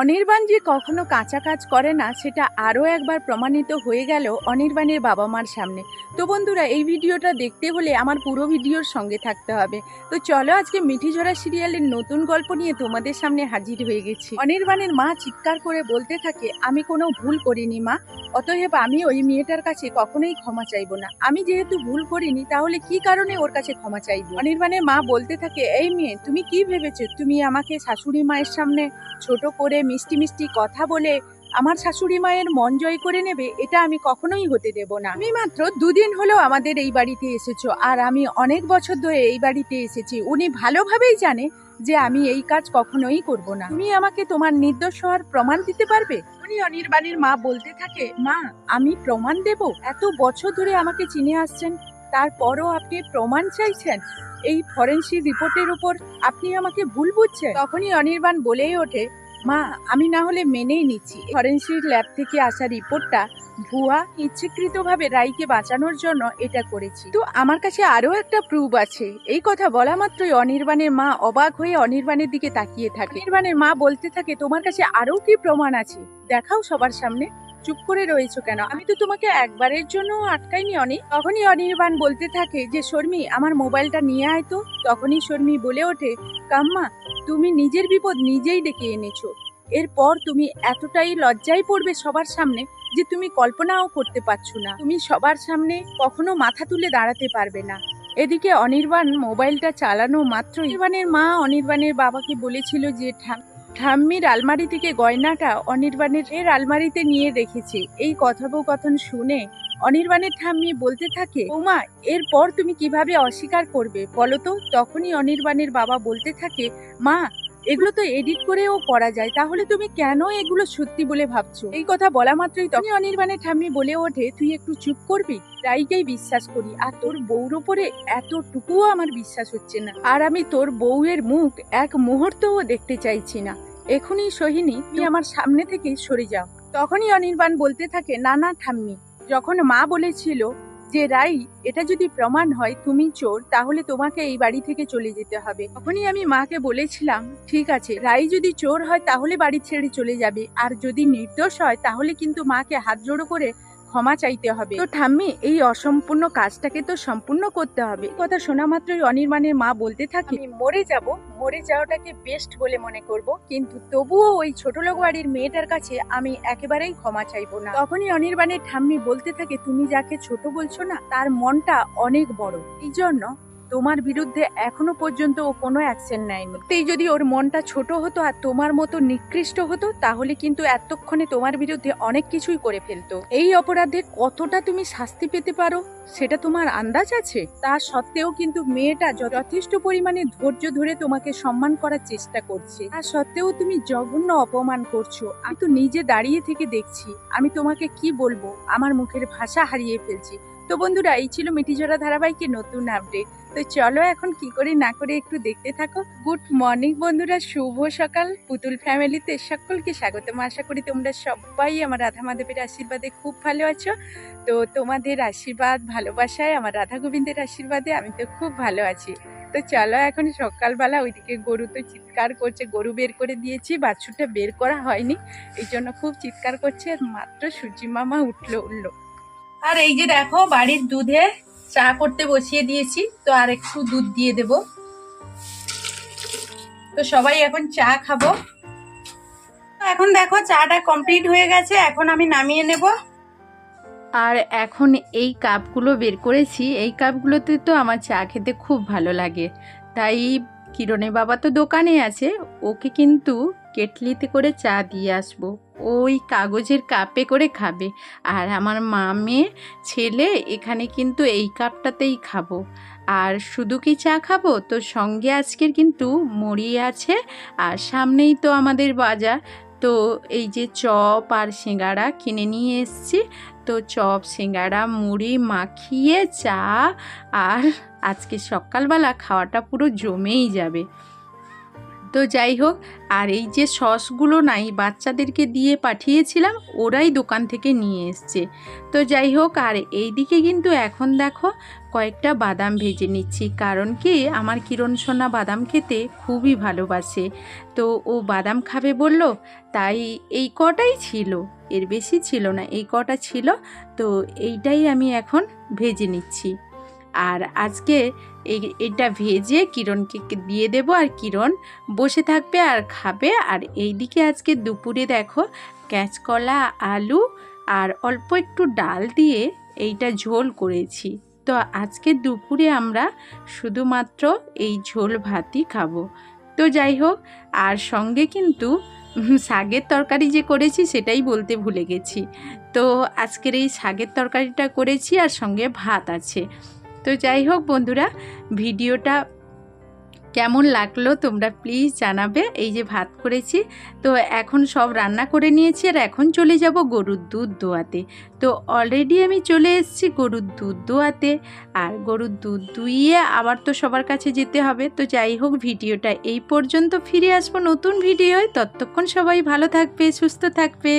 অনির্বাণ যে কখনো কাঁচা কাজ করে না, সেটা আরও একবার প্রমাণিত হয়ে গেল অনির্বাণের বাবা মার সামনে। তো বন্ধুরা, এই ভিডিওটা দেখতে হলে আমার পুরো ভিডিওর সঙ্গে থাকতে হবে। তো চলো আজকে মিঠিঝরা সিরিয়ালের নতুন গল্প নিয়ে তোমাদের সামনে হাজির হয়ে গেছি। অনির্বাণের মা চিৎকার করে বলতে থাকে, আমি কোনো ভুল করিনি মা। অতএব আমি ওই মেয়েটার কাছে কখনোই ক্ষমা চাইব না। আমি যেহেতু ভুল করিনি, তাহলে কি কারণে ওর কাছে ক্ষমা চাইব? অনির্বাণের মা বলতে থাকে, এই মেয়ে, তুমি কি ভেবেছো? তুমি আমাকে শাশুড়ি মায়ের সামনে ছোট করে মিষ্টি মিষ্টি কথা বলে আমার শাশুড়ি মায়ের মন জয় করে নেবে, এটা আমি কখনোই হতে দেব না। আমি মাত্র দুদিন হলো আমাদের এই বাড়িতে এসেছ, আর আমি অনেক বছর ধরে এই বাড়িতে এসেছি। উনি ভালোভাবেই জানে যে আমি এই কাজ কখনোই করব না। তুমি আমাকে তোমার নির্দোষ হওয়ার প্রমাণ দিতে পারবে? উনি অনির্বাণীর মা বলতে থাকে, মা, আমি প্রমাণ দেব? এত বছর ধরে আমাকে চিনে আসছেন, তারপরও আপনি প্রমাণ চাইছেন? এই ফরেন্সিক রিপোর্টের উপর আপনি আমাকে ভুল বুঝছেন? তখনই অনির্বাণ বলেই ওঠে মা, আমি না হলে মেনেই নিচ্ছি। ফরেন্সিক ল্যাব থেকে আসা রিপোর্টটা ভুয়া, ইচ্ছাকৃতভাবে রাইকে বাঁচানোর জন্য এটা করেছি। তো আমার কাছে আরও একটা প্রুফ আছে। এই কথা বলা মাত্রই অনির্বাণের মা অবাক হয়ে অনির্বাণের দিকে তাকিয়ে থাকে। অনির্বাণের মা বলতে থাকে, তোমার কাছে আরও কি প্রমাণ আছে? দেখাও সবার সামনে। চুপ করে রয়েছো কেন? আমি তো তোমাকে একবারের জন্য আটকাইনি অনি তখনই অনির্বাণ বলতে থাকে যে, শর্মি, আমার মোবাইলটা নিয়ে আয় তো। তখনই শর্মি বলে ওঠে, কাম্মা, তুমি নিজের বিপদ নিজেই ডেকে এনেছো। এরপর তুমি এতটাই লজ্জায় পড়বে সবার সামনে যে, তুমি কল্পনাও করতে পারছ না। তুমি সবার সামনে কখনো মাথা তুলে দাঁড়াতে পারবে না। এদিকে অনির্বাণ মোবাইলটা চালানো মাত্র অনির্বাণের মা অনির্বাণের বাবাকে বলেছিল যে ঠাম্মির আলমারি থেকে গয়নাটা অনির্বাণের এর আলমারিতে নিয়ে রেখেছে। এই কথোপকথন শুনে অনির্বাণের ঠাম্মি বলতে থাকে ওমা এরপর তুমি কীভাবে অস্বীকার করবে? বলো তো। তখনই অনির্বাণের বাবা বলতে থাকে, মা, এগুলো তো এডিট করেও করা যায়। তাহলে তুমি কেন এগুলো সত্যি বলে ভাবছ? এই কথা বলা মাত্রই তখনই অনির্বাণের ঠাম্মি বলে ওঠে, তুই একটু চুপ করবি, তাইকেই বিশ্বাস করি। আর তোর বউর ওপরে এতটুকুও আমার বিশ্বাস হচ্ছে না। আর আমি তোর বউয়ের মুখ এক মুহূর্তও দেখতে চাইছি না। এখনই সোহিনী তুমি আমার সামনে থেকে সরে যাও। তখনই অনির্বাণ বলতে থাকে না না ঠাম্মি যখন মা বলেছিল যে রাই এটা যদি প্রমাণ হয় তুমি চোর তাহলে তোমাকে এই বাড়ি থেকে চলে যেতে হবে। তখনই আমি মাকে বলেছিলাম ঠিক আছে রাই যদি চোর হয় তাহলে বাড়ি ছেড়ে চলে যাবে আর যদি নির্দোষ হয় তাহলে কিন্তু মাকে হাত জোড়ো করে ক্ষমা চাইতে হবে। তো ঠাম্মি এই অসম্পূর্ণ কাজটাকে তো সম্পূর্ণ করতে হবে। কথা শোনা মাত্রই অনির্বাণের মা বলতে থাকে আমি মরে যাব মরে যাওয়াটাকে বেস্ট বলে মনে করব কিন্তু তবুও ওই ছোট লোক বাড়ির মেয়েটার কাছে আমি একেবারেই ক্ষমা চাইব না। তখনই অনির্বাণের ঠাম্মি বলতে থাকে তুমি যাকে ছোট বলছো না তার মনটা অনেক বড়। এই জন্য তোমার বিরুদ্ধে এখনও পর্যন্ত ও কোনো অ্যাকশন নেয়নি। তেই যদি ওর মনটা ছোট হতো আর তোমার মতো নিকৃষ্ট হতো, তাহলে কিন্তু এতক্ষণে তোমার বিরুদ্ধে অনেক কিছুই করে ফেলতো। এই অপরাধে কতটা তুমি শাস্তি পেতে পারো, সেটা তোমার আন্দাজ আছে? তা সত্ত্বেও কিন্তু মেয়েটা যথেষ্ট পরিমাণে ধৈর্য ধরে তোমাকে সম্মান করার চেষ্টা করছে। তা সত্ত্বেও তুমি জঘন্য অপমান করছ। আমি তো নিজে দাঁড়িয়ে থেকে দেখছি। আমি তোমাকে কি বলব? আমার মুখের ভাষা হারিয়ে ফেলছি। তো বন্ধুরা, এই ছিল মিটিজোড়া ধারাবাহিকের নতুন আপডেট তো চলো এখন কি করে না করে একটু দেখতে থাকো। গুড মর্নিং বন্ধুরা, শুভ সকাল। পুতুল ফ্যামিলিতে সকলকে স্বাগতম। আশা করি তোমরা সবাই আমার রাধা মাধবের আশীর্বাদে খুব ভালো আছো। তো তোমাদের আশীর্বাদ, ভালোবাসায় আমার রাধা গোবিন্দের আশীর্বাদে আমি তো খুব ভালো আছি। তো চলো এখন সকালবেলা ওইদিকে গরু তো চিৎকার করছে, গরু বের করে দিয়েছি, বাছুরটা বের করা হয়নি। এই জন্য খুব চিৎকার করছে, আর মাত্র সূর্যি মামা উঠল উঠল। আর এই যে দেখো, বাড়ির দুধে চা করতে বসিয়ে দিয়েছি, তো আর একটু দুধ দিয়ে দেব। তো সবাই এখন চা খাব। এখন দেখো, চাটা কমপ্লিট হয়ে গেছে, এখন আমি নামিয়ে নেব। আর এখন এই কাপগুলো বের করেছি, এই কাপগুলোতে তো আমার চা খেতে খুব ভালো লাগে। তাই কিরণের বাবা তো দোকানে আছে, ওকে কিন্তু কেটলিতে করে চা দিয়ে আসব। ওই কাগজের কাপে করে খাবে। আর আমার মা মেয়ে ছেলে এখানে কিন্তু এই কাপটাতেই খাব। আর শুধু কি চা খাব? তো সঙ্গে আজকের কিন্তু মুড়ি আছে। আর সামনেই তো আমাদের বাজার। তো এই যে চপ আর সিঙ্গাড়া কিনে নিয়ে এসছি। তো চপ, সিঙ্গাড়া, মুড়ি মাখিয়ে চা আর আজকে সকালবেলা খাওয়াটা পুরো জমেই যাবে। তো যাই হোক, আর এই যে সসগুলো নাই, বাচ্চাদেরকে দিয়ে পাঠিয়েছিলাম, ওরাই দোকান থেকে নিয়ে এসছে। তো যাই হোক, আর এই দিকে কিন্তু এখন দেখো, কয়েকটা বাদাম ভেজে নিচ্ছি, কারণ কি, আমার কিরণ সোনা বাদাম খেতে খুবই ভালোবাসে। তো ও বাদাম খাবে বলল, তাই এই কটাই ছিল, এর বেশি ছিল না, এই কটা ছিল, তো এইটাই আমি এখন ভেজে নিচ্ছি। আর আজকে এই, এটা ভেজে কিরণকে দিয়ে দেবো আর কিরণ বসে থাকবে আর খাবে। আর এইদিকে আজকে দুপুরে দেখো ক্যাঁচকলা আলু আর অল্প একটু ডাল দিয়ে এইটা ঝোল করেছি। তো আজকে দুপুরে আমরা শুধুমাত্র এই ঝোল ভাতই খাব। তো যাই হোক, আর সঙ্গে কিন্তু শাকের তরকারি যে করেছি সেটাই বলতে ভুলে গেছি। তো আজকের এই শাকের তরকারিটা করেছি আর সঙ্গে ভাত আছে। তো যাই হোক বন্ধুরা, ভিডিওটা কেমন লাগল তোমরা প্লিজ জানাবে। এই যে ভাত করেছি, তো এখন সব রান্না করে নিয়েছি আর এখন চলে যাব গরুর দুধ দোয়াতে। তো অলরেডি আমি চলে এসেছি গরুর দুধ দোয়াতে আর গরুর দুধ দুইয়ে আবার তো সবার কাছে যেতে হবে। তো যাই হোক ভিডিওটা এই পর্যন্ত, ফিরে আসব নতুন ভিডিওয়। ততক্ষণ সবাই ভালো থাকবে, সুস্থ থাকবে।